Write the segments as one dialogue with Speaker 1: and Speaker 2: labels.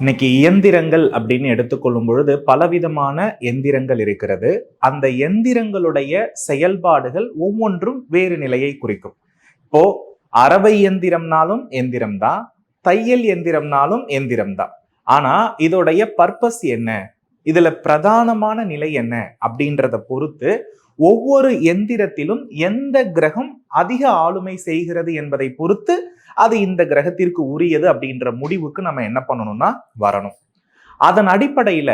Speaker 1: இன்னைக்கு இயந்திரங்கள் அப்படின்னு எடுத்துக்கொள்ளும் பொழுது பலவிதமான எந்திரங்கள் இருக்கிறது. அந்த எந்திரங்களுடைய செயல்பாடுகள் ஒவ்வொன்றும் வேறு நிலையை குறிக்கும். இப்போ அரவை எந்திரம்னாலும் எந்திரம் தான் தையல் எந்திரம்னாலும் எந்திரம் தான் ஆனா இதோடைய பர்பஸ் என்ன? இதுல பிரதானமான நிலை என்ன? அப்படின்றத பொறுத்து ஒவ்வொரு எந்திரத்திலும் எந்த கிரகம் அதிக ஆளுமை செய்கிறது என்பதை பொறுத்து அது இந்த கிரகத்திற்கு உரியது அப்படின்ற முடிவுக்கு நம்ம என்ன பண்ணணும்னா வரணும். அதன் அடிப்படையில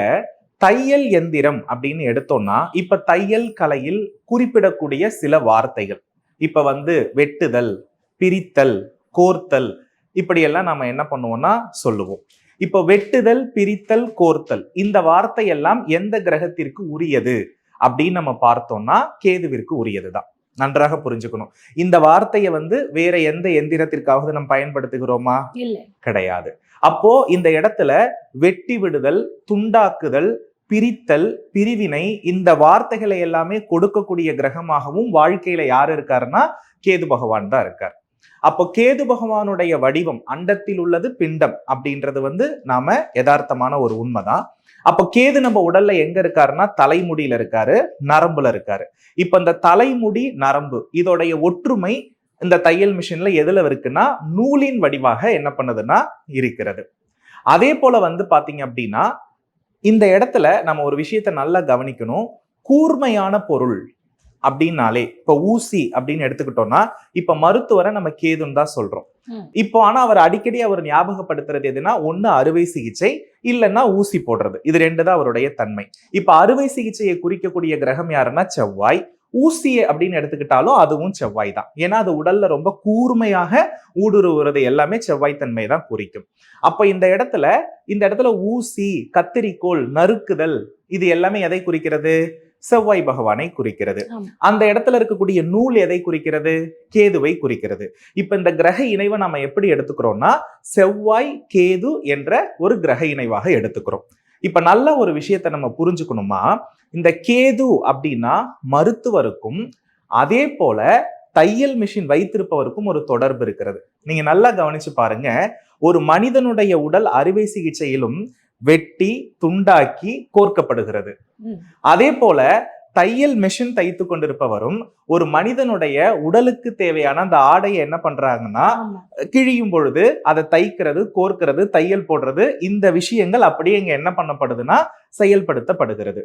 Speaker 1: தையல் எந்திரம் அப்படின்னு எடுத்தோம்னா இப்ப தையல் கலையில் குறிப்பிடக்கூடிய சில வார்த்தைகள். இப்ப வந்து வெட்டுதல் பிரித்தல் கோர்த்தல் இப்படியெல்லாம் நம்ம என்ன பண்ணுவோம்னா சொல்லுவோம். இப்போ வெட்டுதல் பிரித்தல் கோர்த்தல் இந்த வார்த்தையெல்லாம் எந்த கிரகத்திற்கு உரியது அப்படின்னு நம்ம பார்த்தோம்னா கேதுவிற்கு உரியதுதான். நன்றாக புரிஞ்சுக்கணும். இந்த வார்த்தையை வந்து வேற எந்த எந்திரத்திற்காவது நம்ம பயன்படுத்துகிறோமா? கிடையாது. அப்போ இந்த இடத்துல வெட்டி விடுதல் துண்டாக்குதல் பிரித்தல் பிரிவினை இந்த வார்த்தைகளை எல்லாமே கொடுக்கக்கூடிய கிரகமாகவும் வாழ்க்கையில யார் இருக்காருன்னா கேது பகவான் தான் இருக்கார். அப்போ கேது பகவானுடைய வடிவம் அண்டத்தில் உள்ளது பிண்டம் அப்படின்றது வந்து நாம யதார்த்தமான ஒரு உண்மைதான். அப்போ கேது நம்ம உடல்ல எங்க இருக்காருன்னா தலைமுடியில இருக்காரு நரம்புல இருக்காரு. இப்ப இந்த தலைமுடி நரம்பு இதோடைய ஒற்றுமை இந்த தையல் மிஷின்ல எதுல இருக்குன்னா நூலின் வடிவாக என்ன பண்ணுதுன்னா இருக்கிறது. அதே போல வந்து பாத்தீங்க அப்படின்னா இந்த இடத்துல நம்ம ஒரு விஷயத்த நல்லா கவனிக்கணும். கூர்மையான பொருள் அப்படின்னாலே இப்ப ஊசி அப்படின்னு எடுத்துக்கிட்டோம்னா இப்ப மருத்துவரை நம்ம கேதுன்னு தான் சொல்றோம். இப்போ ஆனா அவர் அடிக்கடி அவர் ஞாபகப்படுத்துறது எதுனா ஒண்ணு அறுவை சிகிச்சை இல்லைன்னா ஊசி போடுறது. இது ரெண்டு தான் அவருடைய தன்மை. இப்ப அறுவை சிகிச்சையை குறிக்கக்கூடிய கிரகம் யாருன்னா செவ்வாய். ஊசியை அப்படின்னு எடுத்துக்கிட்டாலும் அதுவும் செவ்வாய் தான். ஏன்னா அது உடல்ல ரொம்ப கூர்மையாக ஊடுருவுறது எல்லாமே செவ்வாய் தன்மை தான் குறிக்கும். அப்ப இந்த இடத்துல இந்த இடத்துல ஊசி கத்தரிக்கோல் நறுக்குதல் இது எல்லாமே எதை குறிக்கிறது? செவ்வாய் பகவானை குறிக்கிறது. அந்த இடத்துல இருக்கக்கூடிய நூல் எதை குறிக்கிறது? கேதுவை குறிக்கிறது. இப்ப இந்த கிரக இணைவை நம்ம எப்படி எடுத்துக்கிறோம்னா செவ்வாய் கேது என்ற ஒரு கிரக இணைவாக எடுத்துக்கிறோம். இப்ப நல்ல ஒரு விஷயத்தை நம்ம புரிஞ்சுக்கணுமா? இந்த கேது அப்படின்னா மருத்துவருக்கும் அதே போல தையல் மிஷின் வைத்திருப்பவருக்கும் ஒரு தொடர்பு இருக்கிறது. நீங்க நல்லா கவனிச்சு பாருங்க. ஒரு மனிதனுடைய உடல் அறுவை சிகிச்சையிலும் வெட்டி துண்டாக்கி கோர்க்கப்படுகிறது. அதே போல தையல் மெஷின் தைத்து கொண்டிருப்பவரும் ஒரு மனிதனுடைய உடலுக்கு தேவையான அந்த ஆடையை என்ன பண்றாங்கன்னா கிழியும் பொழுது அதை தைக்கிறது கோர்க்கிறது தையல் போடுறது இந்த விஷயங்கள் அப்படியே இங்க என்ன பண்ணப்படுதுன்னா செயல்படுத்தப்படுகிறது.